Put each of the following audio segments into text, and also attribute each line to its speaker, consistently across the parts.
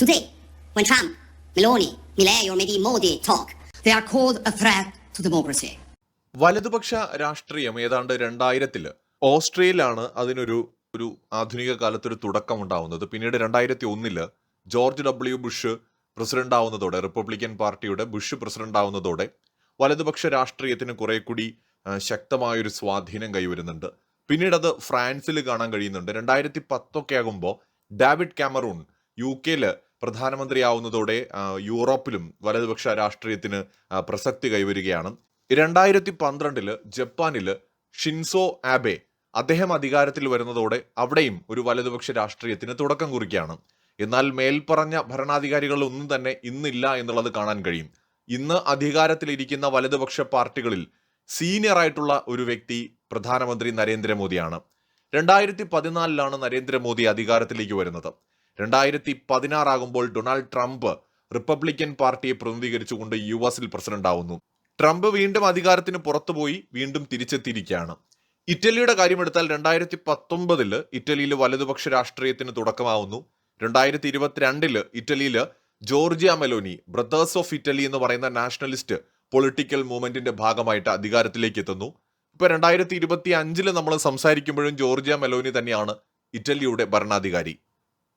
Speaker 1: Today, when Trump, Meloni, Milei, or maybe Modi talk, they are called a threat to democracy.
Speaker 2: വലതുപക്ഷ രാഷ്ട്രീയം ഏതാണ്ട് രണ്ടായിരത്തിൽ ഓസ്ട്രേലിയയിലാണ് അതിനൊരു ഒരു ആധുനിക കാലത്തൊരു തുടക്കം ഉണ്ടാവുന്നത് പിന്നീട് രണ്ടായിരത്തി ഒന്നിൽ ജോർജ് ഡബ്ല്യു ബുഷ് പ്രസിഡന്റ് ആവുന്നതോടെ റിപ്പബ്ലിക്കൻ പാർട്ടിയുടെ ബുഷ് പ്രസിഡന്റ് ആവുന്നതോടെ വലതുപക്ഷ രാഷ്ട്രീയത്തിന് കുറെ കൂടി ശക്തമായൊരു സ്വാധീനം കൈവരുന്നുണ്ട്. പിന്നീട് അത് ഫ്രാൻസിൽ കാണാൻ കഴിയുന്നുണ്ട്. രണ്ടായിരത്തി പത്തൊക്കെ ആകുമ്പോൾ ഡാവിഡ് കാമറൂൺ യു കെയിൽ പ്രധാനമന്ത്രിയാവുന്നതോടെ യൂറോപ്പിലും വലതുപക്ഷ രാഷ്ട്രീയത്തിന് പ്രസക്തി കൈവരികയാണ്. രണ്ടായിരത്തി പന്ത്രണ്ടിൽ ജപ്പാനിൽ ഷിൻസോ ആബെ അദ്ദേഹം അധികാരത്തിൽ വരുന്നതോടെ അവിടെയും ഒരു വലതുപക്ഷ രാഷ്ട്രീയത്തിന് തുടക്കം കുറിക്കുകയാണ്. എന്നാൽ മേൽപ്പറഞ്ഞ ഭരണാധികാരികൾ ഒന്നും തന്നെ ഇന്നില്ല എന്നുള്ളത് കാണാൻ കഴിയും. ഇന്ന് അധികാരത്തിലിരിക്കുന്ന വലതുപക്ഷ പാർട്ടികളിൽ സീനിയർ ആയിട്ടുള്ള ഒരു വ്യക്തി പ്രധാനമന്ത്രി നരേന്ദ്രമോദിയാണ്. രണ്ടായിരത്തി പതിനാലിലാണ് നരേന്ദ്രമോദി അധികാരത്തിലേക്ക് വരുന്നത്. രണ്ടായിരത്തി പതിനാറാകുമ്പോൾ ഡൊണാൾഡ് ട്രംപ് റിപ്പബ്ലിക്കൻ പാർട്ടിയെ പ്രതിനിധീകരിച്ചുകൊണ്ട് യു എസിൽ പ്രസിഡന്റ് ആവുന്നു ട്രംപ് വീണ്ടും അധികാരത്തിന് പുറത്തുപോയി വീണ്ടും തിരിച്ചെത്തിയിരിക്കുകയാണ്. ഇറ്റലിയുടെ കാര്യമെടുത്താൽ രണ്ടായിരത്തി പത്തൊമ്പതിൽ ഇറ്റലിയിൽ വലതുപക്ഷ രാഷ്ട്രീയത്തിന് തുടക്കമാവുന്നു. രണ്ടായിരത്തി ഇരുപത്തിരണ്ടിൽ ഇറ്റലിയിൽ Giorgia Meloni Brothers of Italy എന്ന് പറയുന്ന നാഷണലിസ്റ്റ് പൊളിറ്റിക്കൽ മൂവ്മെന്റിന്റെ ഭാഗമായിട്ട് അധികാരത്തിലേക്ക് എത്തുന്നു. ഇപ്പൊ രണ്ടായിരത്തി ഇരുപത്തി അഞ്ചിൽ നമ്മൾ സംസാരിക്കുമ്പോഴും ജോർജിയ മെലോനി തന്നെയാണ് ഇറ്റലിയുടെ ഭരണാധികാരി.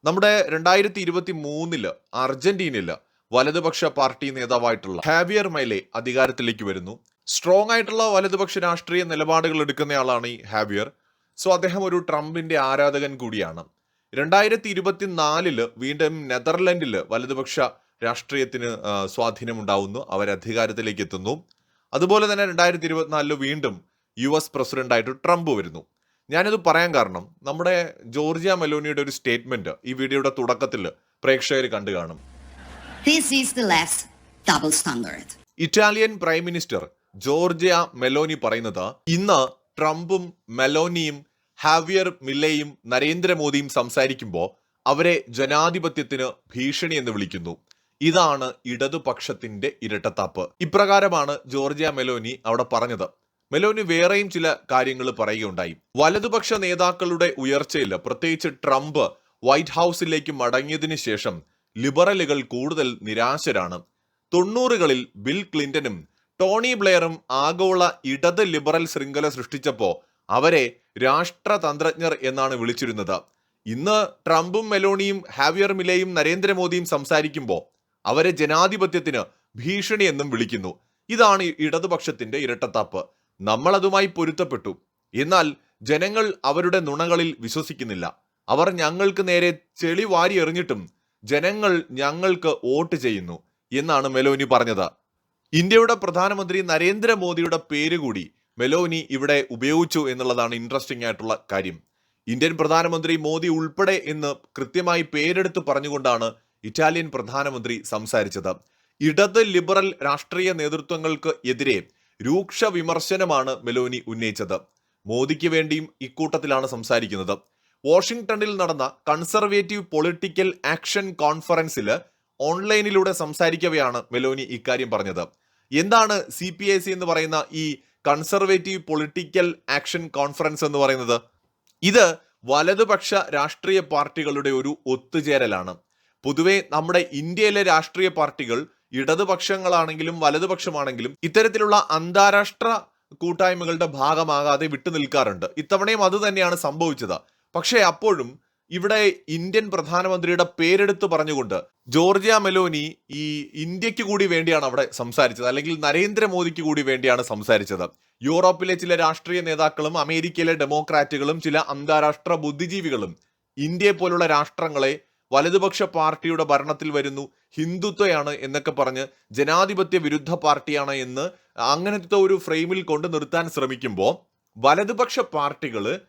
Speaker 2: നമ്മുടെ രണ്ടായിരത്തി ഇരുപത്തി മൂന്നിൽ അർജന്റീനയിൽ വലതുപക്ഷ പാർട്ടി നേതാവായിട്ടുള്ള ഹാവിയർ മൈലെ അധികാരത്തിലേക്ക് വരുന്നു. സ്ട്രോങ് ആയിട്ടുള്ള വലതുപക്ഷ രാഷ്ട്രീയ നിലപാടുകൾ എടുക്കുന്നയാളാണ് ഈ ഹാവിയർ. സോ അദ്ദേഹം ഒരു ട്രംപിന്റെ ആരാധകൻ കൂടിയാണ്. രണ്ടായിരത്തി ഇരുപത്തിനാലിൽ വീണ്ടും നെതർലൻഡിൽ വലതുപക്ഷ രാഷ്ട്രീയത്തിന് സ്വാധീനം സ്വാധീനമുണ്ടാവുന്നു. അധികാരത്തിലേക്ക് എത്തുന്നു. അതുപോലെ തന്നെ രണ്ടായിരത്തി ഇരുപത്തിനാലിൽ വീണ്ടും യു എസ് പ്രസിഡന്റായിട്ട് ട്രംപ് വരുന്നു. ഞാനിത് പറയാൻ കാരണം നമ്മുടെ ജോർജിയ മെലോണിയുടെ ഒരു സ്റ്റേറ്റ്മെന്റ് ഈ വീഡിയോയുടെ തുടക്കത്തിൽ പ്രേക്ഷകർ കണ്ടു കാണും. Italian prime minister Giorgia Meloni പറയുന്നത് ഇന്ന് ട്രംപും മെലോനിയും ഹാവിയർ മില്ലയും നരേന്ദ്രമോദിയും സംസാരിക്കുമ്പോൾ അവരെ ജനാധിപത്യത്തിന് ഭീഷണി എന്ന് വിളിക്കുന്നു. ഇതാണ് ഇടതുപക്ഷത്തിന്റെ ഇരട്ടത്താപ്പ്. ഇപ്രകാരമാണ് ജോർജിയ മെലോനി അവിടെ പറഞ്ഞത്. മെലോനി വേറെയും ചില കാര്യങ്ങൾ പറയുകയുണ്ടായി. വലതുപക്ഷ നേതാക്കളുടെ ഉയർച്ചയിൽ പ്രത്യേകിച്ച് ട്രംപ് വൈറ്റ് ഹൗസിലേക്ക് മടങ്ങിയതിനു ശേഷം ലിബറലുകൾ കൂടുതൽ നിരാശരാണ്. തൊണ്ണൂറുകളിൽ ബിൽ ക്ലിന്റനും ടോണി ബ്ലെയറും ആഗോള ഇടത് ലിബറൽ ശൃംഖല സൃഷ്ടിച്ചപ്പോൾ അവരെ രാഷ്ട്രതന്ത്രജ്ഞർ എന്നാണ് വിളിച്ചിരുന്നത്. ഇന്ന് ട്രംപും മെലോണിയും ഹാവിയർ മിലേയും നരേന്ദ്രമോദിയും സംസാരിക്കുമ്പോൾ അവരെ ജനാധിപത്യത്തിന് ഭീഷണി എന്നും വിളിക്കുന്നു. ഇതാണ് ഇടതുപക്ഷത്തിന്റെ ഇരട്ടത്താപ്പ്. നമ്മൾ അതുമായി പൊരുത്തപ്പെട്ടു. എന്നാൽ ജനങ്ങൾ അവരുടെ നുണകളിൽ വിശ്വസിക്കുന്നില്ല. അവർ ഞങ്ങൾക്ക് നേരെ ചെളി വാരി എറിഞ്ഞിട്ടും ജനങ്ങൾ ഞങ്ങൾക്ക് വോട്ട് ചെയ്യുന്നു എന്നാണ് മെലോനി പറഞ്ഞത്. ഇന്ത്യയുടെ പ്രധാനമന്ത്രി നരേന്ദ്രമോദിയുടെ പേര് കൂടി മെലോനി ഇവിടെ ഉപയോഗിച്ചു എന്നുള്ളതാണ് ഇൻട്രസ്റ്റിംഗ് ആയിട്ടുള്ള കാര്യം. ഇന്ത്യൻ പ്രധാനമന്ത്രി മോദി ഉൾപ്പെടെ എന്ന് കൃത്യമായി പേരെടുത്ത് പറഞ്ഞുകൊണ്ടാണ് ഇറ്റാലിയൻ പ്രധാനമന്ത്രി സംസാരിച്ചത്. ഇടത് ലിബറൽ രാഷ്ട്രീയ നേതൃത്വങ്ങൾക്ക് എതിരെ രൂക്ഷ വിമർശനമാണ് മെലോനി ഉന്നയിച്ചത്. മോദിക്ക് വേണ്ടിയും ഇക്കൂട്ടത്തിലാണ് സംസാരിക്കുന്നത്. വാഷിംഗ്ടണിൽ നടന്ന കൺസർവേറ്റീവ് പൊളിറ്റിക്കൽ ആക്ഷൻ കോൺഫറൻസിൽ ഓൺലൈനിലൂടെ സംസാരിക്കവെയാണ് മെലോനി ഇക്കാര്യം പറഞ്ഞത്. എന്താണ് സി പി ഐ സി എന്ന് പറയുന്ന ഈ കൺസർവേറ്റീവ് പൊളിറ്റിക്കൽ ആക്ഷൻ കോൺഫറൻസ് എന്ന് പറയുന്നത്? ഇത് വലതുപക്ഷ രാഷ്ട്രീയ പാർട്ടികളുടെ ഒരു ഒത്തുചേരലാണ്. പൊതുവെ നമ്മുടെ ഇന്ത്യയിലെ രാഷ്ട്രീയ പാർട്ടികൾ ഇടതുപക്ഷങ്ങളാണെങ്കിലും വലതുപക്ഷമാണെങ്കിലും ഇത്തരത്തിലുള്ള അന്താരാഷ്ട്ര കൂട്ടായ്മകളുടെ ഭാഗമാകാതെ വിട്ടുനിൽക്കാറുണ്ട് ഇത്തവണയും അത് തന്നെയാണ് സംഭവിച്ചത്. പക്ഷേ അപ്പോഴും ഇവിടെ ഇന്ത്യൻ പ്രധാനമന്ത്രിയുടെ പേരെടുത്ത് പറഞ്ഞുകൊണ്ട് ജോർജിയ മെലോനി ഈ ഇന്ത്യയ്ക്ക് കൂടി വേണ്ടിയാണ് അവിടെ സംസാരിച്ചത്. അല്ലെങ്കിൽ നരേന്ദ്രമോദിക്ക് കൂടി വേണ്ടിയാണ് സംസാരിച്ചത്. യൂറോപ്പിലെ ചില രാഷ്ട്രീയ നേതാക്കളും അമേരിക്കയിലെ ഡെമോക്രാറ്റുകളും ചില അന്താരാഷ്ട്ര ബുദ്ധിജീവികളും ഇന്ത്യയെ പോലുള്ള രാഷ്ട്രങ്ങളെ വലതുപക്ഷ പാർട്ടിയുടെ ഭരണത്തിൽ വരുന്നു. ഹിന്ദുത്വയാണ് എന്നൊക്കെ പറഞ്ഞ് ജനാധിപത്യ വിരുദ്ധ പാർട്ടിയാണ് എന്ന് അങ്ങനത്തെ ഒരു ഫ്രെയിമിൽ കൊണ്ട് നിർത്താൻ ശ്രമിക്കുമ്പോൾ വലതുപക്ഷ പാർട്ടികൾ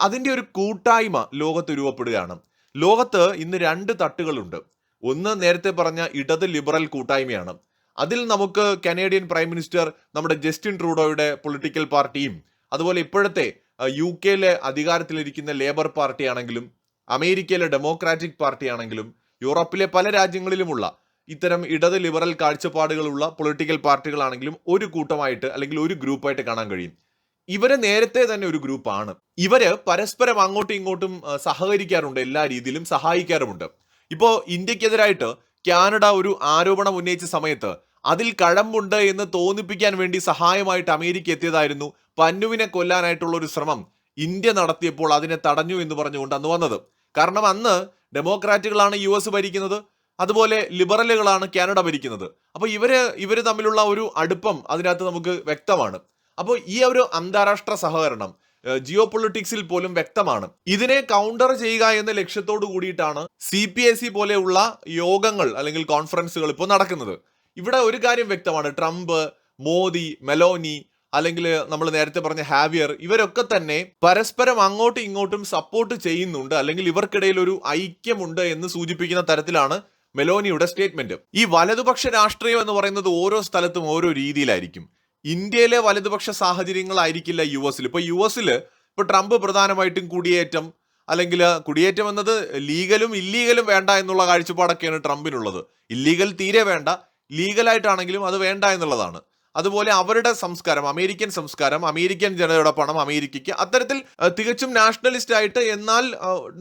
Speaker 2: അതിന്റെ ഒരു കൂട്ടായ്മ ലോകത്ത് രൂപപ്പെടുകയാണ്. ലോകത്ത് ഇന്ന് രണ്ട് തട്ടുകളുണ്ട്. ഒന്ന് നേരത്തെ പറഞ്ഞ ഇടത് ലിബറൽ കൂട്ടായ്മയാണ്. അതിൽ നമുക്ക് കനേഡിയൻ പ്രൈം മിനിസ്റ്റർ നമ്മുടെ ജസ്റ്റിൻ ട്രൂഡോയുടെ പൊളിറ്റിക്കൽ പാർട്ടിയും അതുപോലെ ഇപ്പോഴത്തെ യു കെയിലെ അധികാരത്തിലിരിക്കുന്ന ലേബർ പാർട്ടി ആണെങ്കിലും അമേരിക്കയിലെ ഡെമോക്രാറ്റിക് പാർട്ടിയാണെങ്കിലും യൂറോപ്പിലെ പല രാജ്യങ്ങളിലുമുള്ള ഇത്തരം ഇടത് ലിബറൽ കാഴ്ചപ്പാടുകളുള്ള പൊളിറ്റിക്കൽ പാർട്ടികളാണെങ്കിലും ഒരു കൂട്ടമായിട്ട് അല്ലെങ്കിൽ ഒരു ഗ്രൂപ്പായിട്ട് കാണാൻ കഴിയും. ഇവർ നേരത്തെ തന്നെ ഒരു ഗ്രൂപ്പാണ്. ഇവർ പരസ്പരം അങ്ങോട്ടും ഇങ്ങോട്ടും സഹകരിക്കാറുണ്ട് എല്ലാ രീതിയിലും സഹായിക്കാറുമുണ്ട്. ഇപ്പോൾ ഇന്ത്യക്കെതിരായിട്ട് കാനഡ ഒരു ആരോപണം ഉന്നയിച്ച സമയത്ത് അതിൽ കഴമ്പുണ്ട് എന്ന് തോന്നിപ്പിക്കാൻ വേണ്ടി സഹായമായിട്ട് അമേരിക്ക എത്തിയതായിരുന്നു പന്നുവിനെ കൊല്ലാനായിട്ടുള്ള ഒരു ശ്രമം ഇന്ത്യ നടത്തിയപ്പോൾ അതിനെ തടഞ്ഞു എന്ന് പറഞ്ഞുകൊണ്ട് അന്ന് വന്നത്. കാരണം അന്ന് ഡെമോക്രാറ്റുകളാണ് യു എസ് ഭരിക്കുന്നത് അതുപോലെ ലിബറലുകളാണ് കാനഡ ഭരിക്കുന്നത്. അപ്പോൾ ഇവർ ഇവർ തമ്മിലുള്ള ഒരു അടുപ്പം അതിനകത്ത് നമുക്ക് വ്യക്തമാണ്. അപ്പോൾ ഈ ഒരു അന്താരാഷ്ട്ര സഹകരണം ജിയോ പൊളിറ്റിക്സിൽ പോലും വ്യക്തമാണ്. ഇതിനെ കൗണ്ടർ ചെയ്യുക എന്ന ലക്ഷ്യത്തോടു കൂടിയിട്ടാണ് സി പി എസ് സി പോലെയുള്ള യോഗങ്ങൾ അല്ലെങ്കിൽ കോൺഫറൻസുകൾ ഇപ്പോൾ നടക്കുന്നത്. ഇവിടെ ഒരു കാര്യം വ്യക്തമാണ്. ട്രംപ് മോദി മെലോനി അല്ലെങ്കിൽ നമ്മൾ നേരത്തെ പറഞ്ഞ ഹാവിയർ ഇവരൊക്കെ തന്നെ പരസ്പരം അങ്ങോട്ടും ഇങ്ങോട്ടും സപ്പോർട്ട് ചെയ്യുന്നുണ്ട്. അല്ലെങ്കിൽ ഇവർക്കിടയിൽ ഒരു ഐക്യമുണ്ട് എന്ന് സൂചിപ്പിക്കുന്ന തരത്തിലാണ് മെലോനിയുടെ സ്റ്റേറ്റ്മെന്റ് ഈ വലതുപക്ഷ രാഷ്ട്രീയം എന്ന് പറയുന്നത് ഓരോ സ്ഥലത്തും ഓരോ രീതിയിലായിരിക്കും. ഇന്ത്യയിലെ വലതുപക്ഷ സാഹചര്യങ്ങളായിരിക്കില്ല യു എസിൽ. ഇപ്പൊ യു എസിൽ ഇപ്പൊ ട്രംപ് പ്രധാനമായിട്ടും കുടിയേറ്റം അല്ലെങ്കിൽ കുടിയേറ്റം എന്നത് ലീഗലും ഇല്ലീഗലും വേണ്ട എന്നുള്ള കാഴ്ചപ്പാടൊക്കെയാണ് ട്രംപിനുള്ളത്. ഇല്ലീഗൽ തീരെ വേണ്ട. ലീഗലായിട്ടാണെങ്കിലും അത് വേണ്ട എന്നുള്ളതാണ്. അതുപോലെ അവരുടെ സംസ്കാരം അമേരിക്കൻ സംസ്കാരം അമേരിക്കൻ ജനതയുടെ പണം അമേരിക്കയ്ക്ക്. അത്തരത്തിൽ തികച്ചും നാഷണലിസ്റ്റ് ആയിട്ട് എന്നാൽ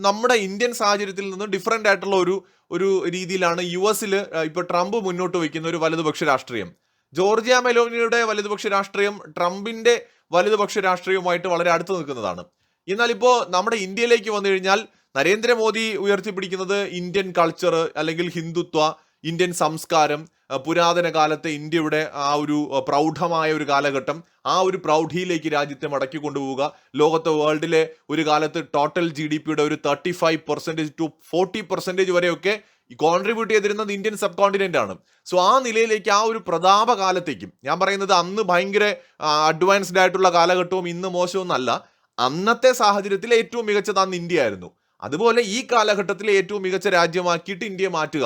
Speaker 2: നമ്മുടെ ഇന്ത്യൻ സാഹചര്യത്തിൽ നിന്നും ഡിഫറെന്റ് ആയിട്ടുള്ള ഒരു ഒരു രീതിയിലാണ് യു എസിൽ ഇപ്പൊ ട്രംപ് മുന്നോട്ട് വയ്ക്കുന്ന ഒരു വലതുപക്ഷ രാഷ്ട്രീയം. ജോർജിയ മെലോനിയുടെ വലതുപക്ഷ രാഷ്ട്രീയം ട്രംപിന്റെ വലതുപക്ഷ രാഷ്ട്രീയവുമായിട്ട് വളരെ അടുത്ത് നിൽക്കുന്നതാണ്. എന്നാൽ ഇപ്പോൾ നമ്മുടെ ഇന്ത്യയിലേക്ക് വന്നു കഴിഞ്ഞാൽ നരേന്ദ്രമോദി ഉയർത്തിപ്പിടിക്കുന്നത് ഇന്ത്യൻ കൾച്ചർ അല്ലെങ്കിൽ ഹിന്ദുത്വ ഇന്ത്യൻ സംസ്കാരം പുരാതന കാലത്തെ ഇന്ത്യയുടെ ആ ഒരു പ്രൗഢമായ ഒരു കാലഘട്ടം ആ ഒരു പ്രൗഢിയിലേക്ക് രാജ്യത്തെ മടക്കി കൊണ്ടുപോവുക. ലോകത്തെ വേൾഡിലെ ഒരു കാലത്ത് ടോട്ടൽ ജി ഡി പിയുടെ ഒരു thirty five percentage to forty percentage വരെയൊക്കെ കോൺട്രിബ്യൂട്ട് ചെയ്തിരുന്നത് ഇന്ത്യൻ സബ് കോണ്ടിനെന്റ് ആണ്. സോ ആ നിലയിലേക്ക് ആ ഒരു പ്രതാപ കാലത്തേക്കും ഞാൻ പറയുന്നത് അന്ന് ഭയങ്കര അഡ്വാൻസ്ഡ് ആയിട്ടുള്ള കാലഘട്ടവും ഇന്ന് മോശമൊന്നല്ല അന്നത്തെ സാഹചര്യത്തിൽ ഏറ്റവും മികച്ചത് അന്ന് ഇന്ത്യ ആയിരുന്നു അതുപോലെ ഈ കാലഘട്ടത്തിലെ ഏറ്റവും മികച്ച രാജ്യമാക്കിയിട്ട് ഇന്ത്യയെ മാറ്റുക.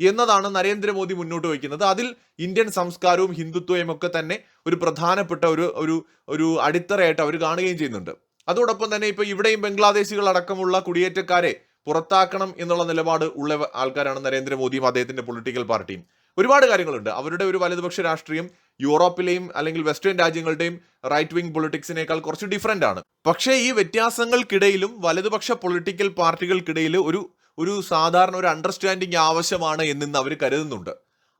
Speaker 2: എന്നതാണ് നരേന്ദ്രമോദി മുന്നോട്ട് വയ്ക്കുന്നത്. അതിൽ ഇന്ത്യൻ സംസ്കാരവും ഹിന്ദുത്വവും ഒക്കെ തന്നെ ഒരു പ്രധാനപ്പെട്ട ഒരു ഒരു ഒരു അടിത്തറയായിട്ട് അവർ കാണുകയും ചെയ്യുന്നുണ്ട്. അതോടൊപ്പം തന്നെ ഇപ്പൊ ഇവിടെയും ബംഗ്ലാദേശികൾ അടക്കമുള്ള കുടിയേറ്റക്കാരെ പുറത്താക്കണം എന്നുള്ള നിലപാട് ഉള്ള ആൾക്കാരാണ് നരേന്ദ്രമോദിയും അദ്ദേഹത്തിന്റെ പൊളിറ്റിക്കൽ പാർട്ടിയും. ഒരുപാട് കാര്യങ്ങളുണ്ട്. അവരുടെ ഒരു വലതുപക്ഷ രാഷ്ട്രീയം യൂറോപ്പിലെയും അല്ലെങ്കിൽ വെസ്റ്റേൺ രാജ്യങ്ങളുടെയും റൈറ്റ് വിങ് പൊളിറ്റിക്സിനേക്കാൾ കുറച്ച് ഡിഫറെന്റ് ആണ്. പക്ഷേ ഈ വ്യത്യാസങ്ങൾക്കിടയിലും വലതുപക്ഷ പൊളിറ്റിക്കൽ പാർട്ടികൾക്കിടയിൽ ഒരു ഒരു സാധാരണ ഒരു അണ്ടർസ്റ്റാൻഡിങ് ആവശ്യമാണ് എന്നിന്ന് അവർ കരുതുന്നുണ്ട്.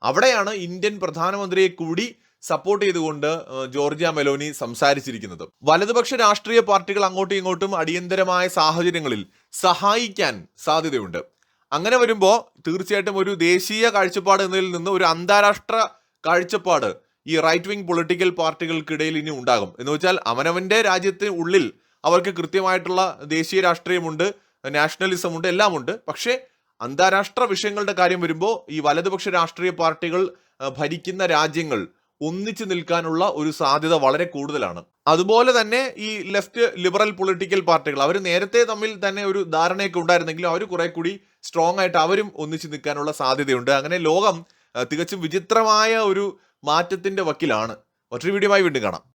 Speaker 2: അവിടെയാണ് ഇന്ത്യൻ പ്രധാനമന്ത്രിയെ കൂടി സപ്പോർട്ട് ചെയ്തുകൊണ്ട് ജോർജിയ മെലോനി സംസാരിച്ചിരിക്കുന്നത്. വലതുപക്ഷ രാഷ്ട്രീയ പാർട്ടികൾ അങ്ങോട്ടും ഇങ്ങോട്ടും അടിയന്തരമായ സാഹചര്യങ്ങളിൽ സഹായിക്കാൻ സാധ്യതയുണ്ട്. അങ്ങനെ വരുമ്പോൾ തീർച്ചയായിട്ടും ഒരു ദേശീയ കാഴ്ചപ്പാട് എന്നതിൽ നിന്ന് ഒരു അന്താരാഷ്ട്ര കാഴ്ചപ്പാട് ഈ റൈറ്റ് വിങ് പൊളിറ്റിക്കൽ പാർട്ടികൾക്കിടയിൽ ഇനി ഉണ്ടാകും. എന്ന് വെച്ചാൽ അവനവന്റെ രാജ്യത്തിന് ഉള്ളിൽ അവർക്ക് കൃത്യമായിട്ടുള്ള ദേശീയ രാഷ്ട്രീയമുണ്ട്. നാഷണലിസം ഉണ്ട് എല്ലാം ഉണ്ട്. പക്ഷേ അന്താരാഷ്ട്ര വിഷയങ്ങളുടെ കാര്യം വരുമ്പോൾ ഈ വലതുപക്ഷ രാഷ്ട്രീയ പാർട്ടികൾ ഭരിക്കുന്ന രാജ്യങ്ങൾ ഒന്നിച്ചു നിൽക്കാനുള്ള ഒരു സാധ്യത വളരെ കൂടുതലാണ്. അതുപോലെ തന്നെ ഈ ലെഫ്റ്റ് ലിബറൽ പൊളിറ്റിക്കൽ പാർട്ടികൾ അവർ നേരത്തെ തമ്മിൽ തന്നെ ഒരു ധാരണയൊക്കെ ഉണ്ടായിരുന്നെങ്കിലും അവർ കുറെ കൂടി സ്ട്രോങ് ആയിട്ട് അവരും ഒന്നിച്ചു നിൽക്കാനുള്ള സാധ്യതയുണ്ട്. അങ്ങനെ ലോകം തികച്ചും വിചിത്രമായ ഒരു മാറ്റത്തിന്റെ വക്കിലാണ്. മറ്റൊരു വീഡിയോയുമായി വീണ്ടും കാണാം.